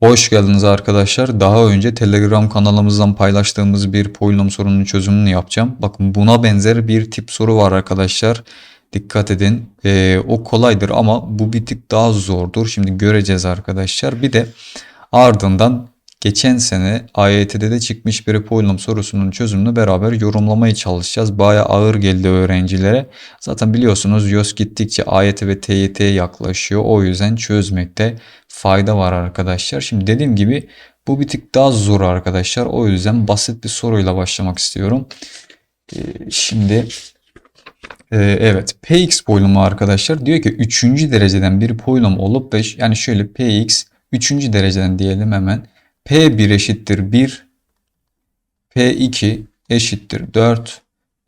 Hoş geldiniz arkadaşlar. Daha önce Telegram kanalımızdan paylaştığımız bir polinom sorunun çözümünü yapacağım. Bakın buna benzer bir tip soru var arkadaşlar. Dikkat edin. Ee, o kolaydır ama bu bir tık daha zordur. Şimdi göreceğiz arkadaşlar. Bir de ardından geçen sene AYT'de de çıkmış bir polinom sorusunun çözümünü beraber yorumlamaya çalışacağız. Baya ağır geldi öğrencilere. Zaten biliyorsunuz YÖS gittikçe AYT ve TYT'ye yaklaşıyor. O yüzden çözmekte fayda var arkadaşlar. Şimdi dediğim gibi bu bir tık daha zor arkadaşlar. O yüzden basit bir soruyla başlamak istiyorum. Ee, şimdi e, evet px polinomu arkadaşlar diyor ki 3. dereceden bir polinom olup ve yani şöyle px 3. dereceden diyelim hemen. P1 eşittir 1 p2 eşittir 4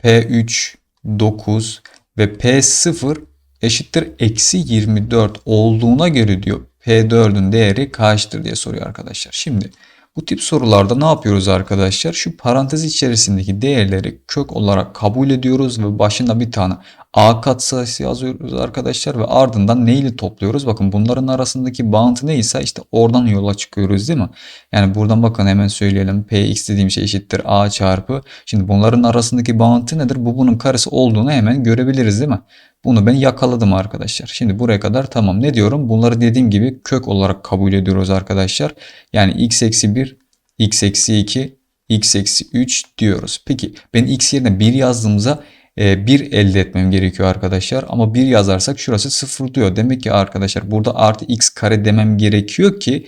p3 9 ve p0 eşittir eksi 24 olduğuna göre diyor P4'ün değeri kaçtır diye soruyor arkadaşlar. Şimdi bu tip sorularda ne yapıyoruz arkadaşlar? Şu parantez içerisindeki değerleri kök olarak kabul ediyoruz ve başında bir tane A katsayısı yazıyoruz arkadaşlar ve ardından neyle topluyoruz? Bakın bunların arasındaki bağıntı neyse işte oradan yola çıkıyoruz değil mi? Yani buradan bakın hemen söyleyelim. Px dediğim şey eşittir A çarpı. Şimdi bunların arasındaki bağıntı nedir? Bu bunun karesi olduğunu hemen görebiliriz değil mi? Bunu ben yakaladım arkadaşlar. Şimdi buraya kadar tamam. Ne diyorum? Bunları dediğim gibi kök olarak kabul ediyoruz arkadaşlar. Yani x eksi 1, x eksi 2, x eksi 3 diyoruz. Peki ben x yerine 1 yazdığımızda 1 e, elde etmem gerekiyor arkadaşlar. Ama 1 yazarsak şurası 0 diyor. Demek ki arkadaşlar burada artı x kare demem gerekiyor ki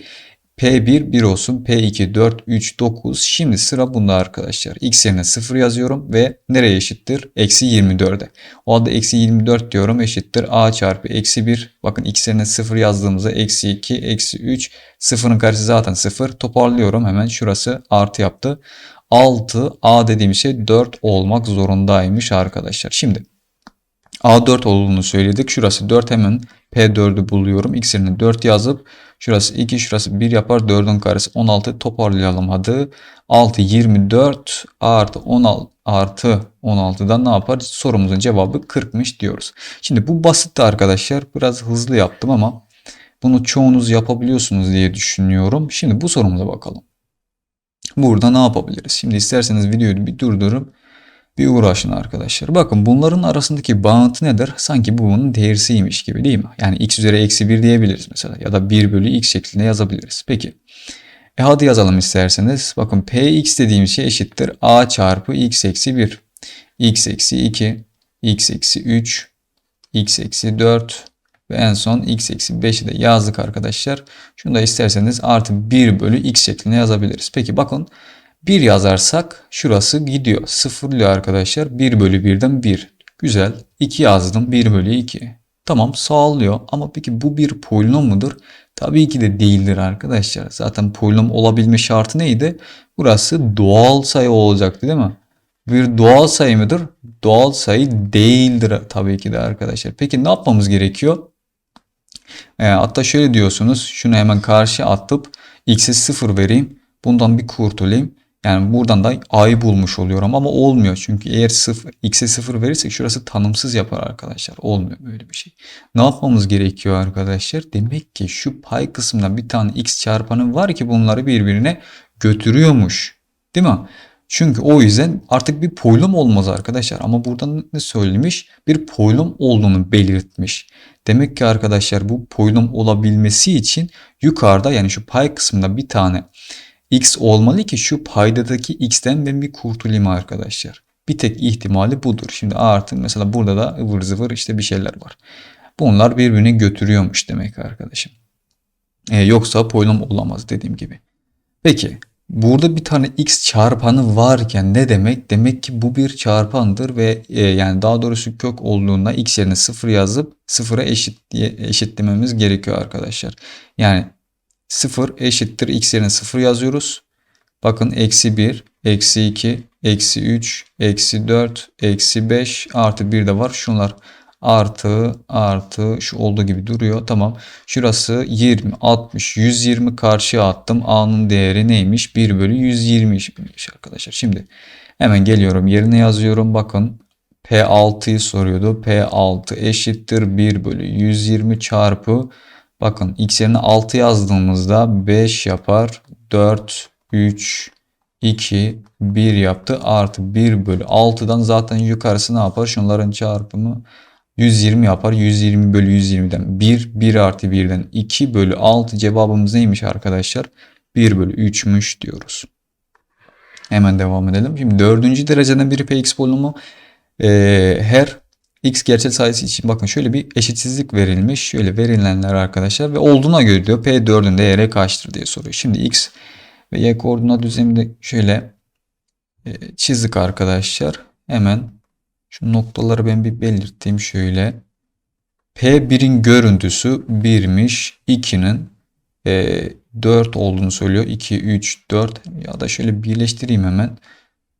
P1 1 olsun. P2 4 3 9. Şimdi sıra bunda arkadaşlar. X yerine 0 yazıyorum ve nereye eşittir? Eksi 24'e. O halde eksi 24 diyorum eşittir. A çarpı eksi 1. Bakın x yerine 0 yazdığımızda eksi 2 eksi 3. Sıfırın karşısı zaten 0. Toparlıyorum hemen. Şurası artı yaptı. 6 A dediğim şey 4 olmak zorundaymış arkadaşlar. Şimdi A4 olduğunu söyledik. Şurası 4 hemen P4'ü buluyorum. X yerine 4 yazıp şurası 2 şurası 1 yapar. 4'ün karesi 16 toparlayalım hadi. 6 24 artı 16 artı 16'dan ne yapar? Sorumuzun cevabı 40'mış diyoruz. Şimdi bu basitti arkadaşlar. Biraz hızlı yaptım ama bunu çoğunuz yapabiliyorsunuz diye düşünüyorum. Şimdi bu sorumuza bakalım. Burada ne yapabiliriz? Şimdi isterseniz videoyu bir durdurup bir uğraşın arkadaşlar. Bakın bunların arasındaki bağıntı nedir? Sanki bu bunun değersiymiş gibi değil mi? Yani x üzeri eksi 1 diyebiliriz mesela. Ya da 1 bölü x şeklinde yazabiliriz. Peki. E hadi yazalım isterseniz. Bakın px dediğim şey eşittir. a çarpı x eksi 1. x eksi 2. x eksi 3. x eksi 4. Ve en son x eksi 5'i de yazdık arkadaşlar. Şunu da isterseniz artı 1 bölü x şeklinde yazabiliriz. Peki bakın 1 yazarsak şurası gidiyor. Sıfırlıyor arkadaşlar. 1 bölü 1'den 1. Güzel. 2 yazdım. 1 bölü 2. Tamam sağlıyor. Ama peki bu bir polinom mudur? Tabii ki de değildir arkadaşlar. Zaten polinom olabilme şartı neydi? Burası doğal sayı olacaktı değil mi? Bir doğal sayı mıdır? Doğal sayı değildir tabii ki de arkadaşlar. Peki ne yapmamız gerekiyor? E, hatta şöyle diyorsunuz. Şunu hemen karşı atıp x'e 0 vereyim. Bundan bir kurtulayım. Yani buradan da a'yı bulmuş oluyorum ama olmuyor. Çünkü eğer 0, x'e 0 verirsek şurası tanımsız yapar arkadaşlar. Olmuyor böyle bir şey. Ne yapmamız gerekiyor arkadaşlar? Demek ki şu pay kısmında bir tane x çarpanı var ki bunları birbirine götürüyormuş. Değil mi? Çünkü o yüzden artık bir polinom olmaz arkadaşlar. Ama buradan ne söylemiş? Bir polinom olduğunu belirtmiş. Demek ki arkadaşlar bu polinom olabilmesi için yukarıda yani şu pay kısmında bir tane x olmalı ki şu paydadaki x'ten ben bir kurtulayım arkadaşlar. Bir tek ihtimali budur. Şimdi artı mesela burada da ıvır zıvır işte bir şeyler var. Bunlar birbirini götürüyormuş demek arkadaşım. Ee, yoksa polinom olamaz dediğim gibi. Peki burada bir tane x çarpanı varken ne demek? Demek ki bu bir çarpandır ve e, yani daha doğrusu kök olduğunda x yerine 0 yazıp 0'a eşit diye eşitlememiz gerekiyor arkadaşlar. Yani 0 eşittir x yerine 0 yazıyoruz. Bakın eksi 1, eksi 2, eksi 3, eksi 4, eksi 5 artı 1 de var. Şunlar artı artı şu olduğu gibi duruyor. Tamam. Şurası 20, 60, 120 karşıya attım. A'nın değeri neymiş? 1 bölü 120'ymiş arkadaşlar. Şimdi hemen geliyorum yerine yazıyorum. Bakın P6'yı soruyordu. P6 eşittir 1 bölü 120 çarpı Bakın x yerine 6 yazdığımızda 5 yapar. 4, 3, 2, 1 yaptı. Artı 1 bölü 6'dan zaten yukarısı ne yapar? Şunların çarpımı 120 yapar. 120 bölü 120'den 1, 1 artı 1'den 2 bölü 6 cevabımız neymiş arkadaşlar? 1 bölü 3'müş diyoruz. Hemen devam edelim. Şimdi dördüncü dereceden bir px polinomu e, her x gerçel sayısı için bakın şöyle bir eşitsizlik verilmiş. Şöyle verilenler arkadaşlar ve olduğuna göre diyor p4'ün değeri kaçtır diye soruyor. Şimdi x ve y koordinat düzleminde şöyle e, çizdik arkadaşlar. Hemen şu noktaları ben bir belirteyim şöyle. P1'in görüntüsü 1'miş. 2'nin e, 4 olduğunu söylüyor. 2, 3, 4 ya da şöyle birleştireyim hemen.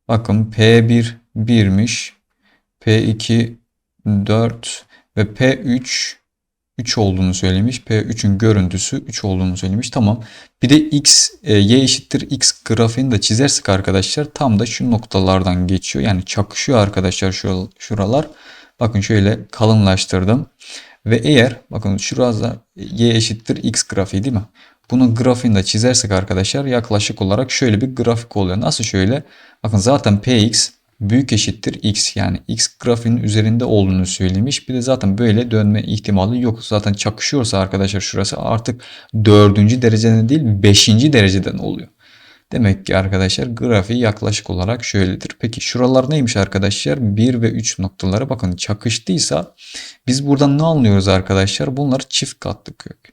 Bakın P1 1'miş. P2 4 ve P3 3 olduğunu söylemiş. P3'ün görüntüsü 3 olduğunu söylemiş. Tamam. Bir de x, e, y eşittir x grafiğini de çizersek arkadaşlar tam da şu noktalardan geçiyor. Yani çakışıyor arkadaşlar şu, şuralar. Bakın şöyle kalınlaştırdım. Ve eğer bakın şurada y eşittir x grafiği değil mi? Bunun grafiğini de çizersek arkadaşlar yaklaşık olarak şöyle bir grafik oluyor. Nasıl şöyle? Bakın zaten px büyük eşittir x yani x grafiğinin üzerinde olduğunu söylemiş. Bir de zaten böyle dönme ihtimali yok. Zaten çakışıyorsa arkadaşlar şurası artık dördüncü dereceden değil beşinci dereceden oluyor. Demek ki arkadaşlar grafiği yaklaşık olarak şöyledir. Peki şuralar neymiş arkadaşlar? 1 ve 3 noktaları bakın çakıştıysa biz buradan ne anlıyoruz arkadaşlar? Bunlar çift katlı kök.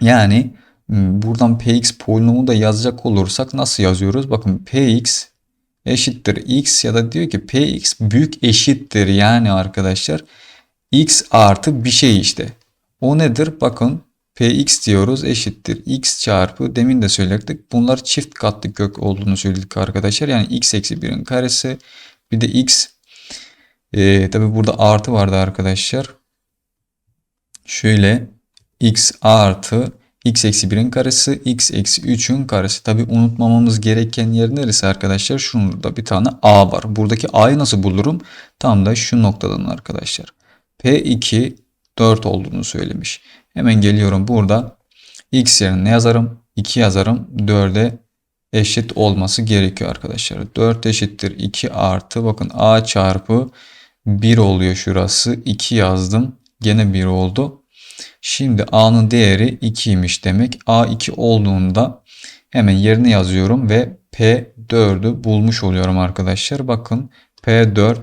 Yani buradan px polinomu da yazacak olursak nasıl yazıyoruz? Bakın px eşittir x ya da diyor ki px büyük eşittir yani arkadaşlar x artı bir şey işte. O nedir? Bakın px diyoruz eşittir x çarpı demin de söyledik. Bunlar çift katlı kök olduğunu söyledik arkadaşlar. Yani x eksi 1'in karesi bir de x e, tabi burada artı vardı arkadaşlar. Şöyle x artı x eksi 1'in karesi, x eksi 3'ün karesi. Tabi unutmamamız gereken yer neresi arkadaşlar? Şurada bir tane a var. Buradaki a'yı nasıl bulurum? Tam da şu noktadan arkadaşlar. P2 4 olduğunu söylemiş. Hemen geliyorum burada. X yerine ne yazarım? 2 yazarım. 4'e eşit olması gerekiyor arkadaşlar. 4 eşittir 2 artı bakın a çarpı 1 oluyor şurası. 2 yazdım. Gene 1 oldu. Şimdi a'nın değeri 2'ymiş demek. a 2 olduğunda hemen yerine yazıyorum ve p4'ü bulmuş oluyorum arkadaşlar. Bakın p4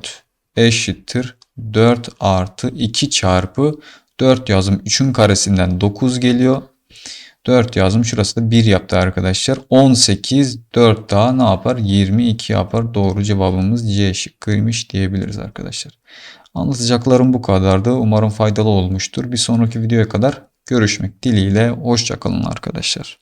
eşittir 4 artı 2 çarpı 4 yazım 3'ün karesinden 9 geliyor. 4 yazım şurası da 1 yaptı arkadaşlar. 18 4 daha ne yapar? 22 yapar. Doğru cevabımız C şıkkıymış diyebiliriz arkadaşlar. Anlatacaklarım bu kadardı. Umarım faydalı olmuştur. Bir sonraki videoya kadar görüşmek dileğiyle. Hoşçakalın arkadaşlar.